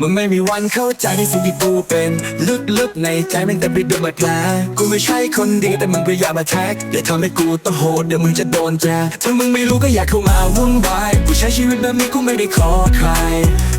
มึงไม่มีวันเข้าใจในสิ่งที่กูเป็นลึกๆในใจมันแต่ปิด้วยบาดแผลกูไม่ใช่คนดีแต่มึงพยายามมาแท็กอย่าทำให้กูต้องโหดเดี๋ยวมึงจะโดนแจถ้ามึงไม่รู้ก็อยากเข้ามาวุ่นวายกูใช้ชีวิตแบบนี้กูไม่ได้ขอใคร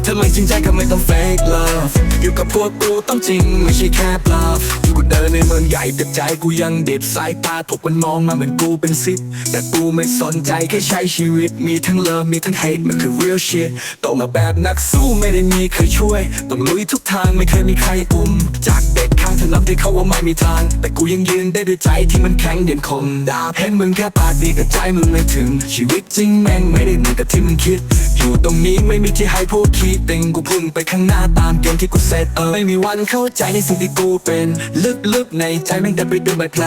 ถ้าไม่จริงใจก็ไม่ต้อง fake love อยู่กับพวกกูต้องจริงไม่ใช่แค่ bluff เดินในเมืองใหญ่แต่ใจกูยังเด็ดสายตาถูกมันมองมาเหมือนกูเป็นซิปแต่กูไม่สนใจแค่ใช้ชีวิต มีทั้งเลิฟมีทั้ง hate มันคือ real shit โตมาแบบนักสู้ไม่ได้มีใครช่วย ต้องลุยทุกทางไม่เคยมีใครอุ้ม จากเด็กข้างถนนที่เขาว่าไม่มีทาง แต่กูยังยืนได้ด้วยใจที่มันแข็งเด่นคมด่าเพ้นมึงแค่ปากดีแต่ใจมึงไม่ถึง ชีวิตจริงแม่งไม่ได้เหมือนกับที่มึงคิด อยู่ตรงนี้ไม่มีที่ให้พูดคิดติงกูพุ่งไปข้างหน้าตามเกมที่กูเซตเออไม่มีวันเข้าใจในสิ่งที่กูเป็น ลึกๆในใจแม่งแต่ไปดูใบแผล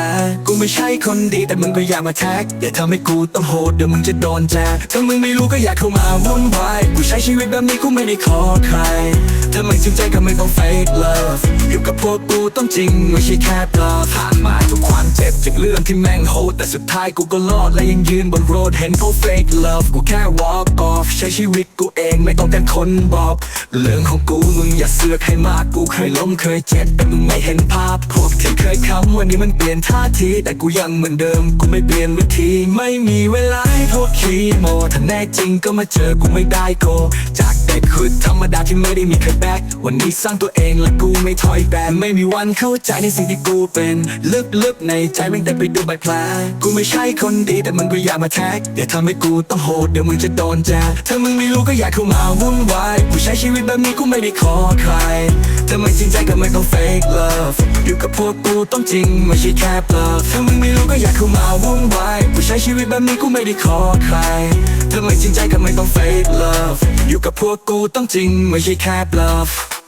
กูไม่ใช่คนดีแต่มึงก็อยามมาแท็กอย่าทำให้กูต้องโหดเดี๋ยวมึงจะโดนแจกถ้ามึงไม่รู้ก็อยากเข้ามาวุ่นวายกูใช้ชีวิตแบบนี้กูไม่ได้ขอใคราไม่จริงใจก็ไม่ต้อง fake love อยู่กับพวกกูต้องจริงไม่ใช่แค่ปลอผ่านมาทุกความเจ็บจากเรื่องที่แม่งโหดแต่สุดท้ายกูก็รอดและยังยืนบนโรดเห็นเขา fake love กูแค่ walk off ใช้ชีวิตกูเองไม่ต้องการคนบอก เรื่องของกูมึงอย่าเสือกให้มากกูเคยล้มเคยเจ็บแต่มึงไม่เห็นภาพพวกที่เคยคำวันนี้มันเปลี่ยนท่าทีแต่กูยังเหมือนเดิมกูไม่เปลี่ยนวิธีไม่มีเวลาให้พวกคีโมถ้าแน่จริงก็มาเจอกูไม่ได้โกจาก เด็กขุดธรรมดาที่ไม่ได้มีใครแบกวันนี้สร้างตัวเองและกูไม่ถอยแบกไม่มีวันเข้าใจในสิ่งที่กูเป็นลึกๆในใจแม่งแต่ไปดูใบแผลกูไม่ใช่คนดีแต่มันก็อยากมาแท็กอย่าทำให้กูต้องโหดเดี๋ยวมึงจะโดนแจถ้ามึงไม่รู้ก็อยากเข้ามาวุ่นวายกูใช้ชีวิตแบบนี้กูไม่ได้ขอใคร ถ้าไม่จริงใจก็ไม่ต้อง fake love อยู่กับพวกกูต้องจริงไม่ใช่แค่ bluff ถ้ามึงไม่รู้ก็อยากเข้ามาวุ่นวายกูใช้ชีวิตแบบนี้กูไม่ได้ขอใคร ถ้าไม่จริงใจก็ไม่ต้อง fake love อยู่กับพวกกูต้องจริงไม่ใช่แค่ bluff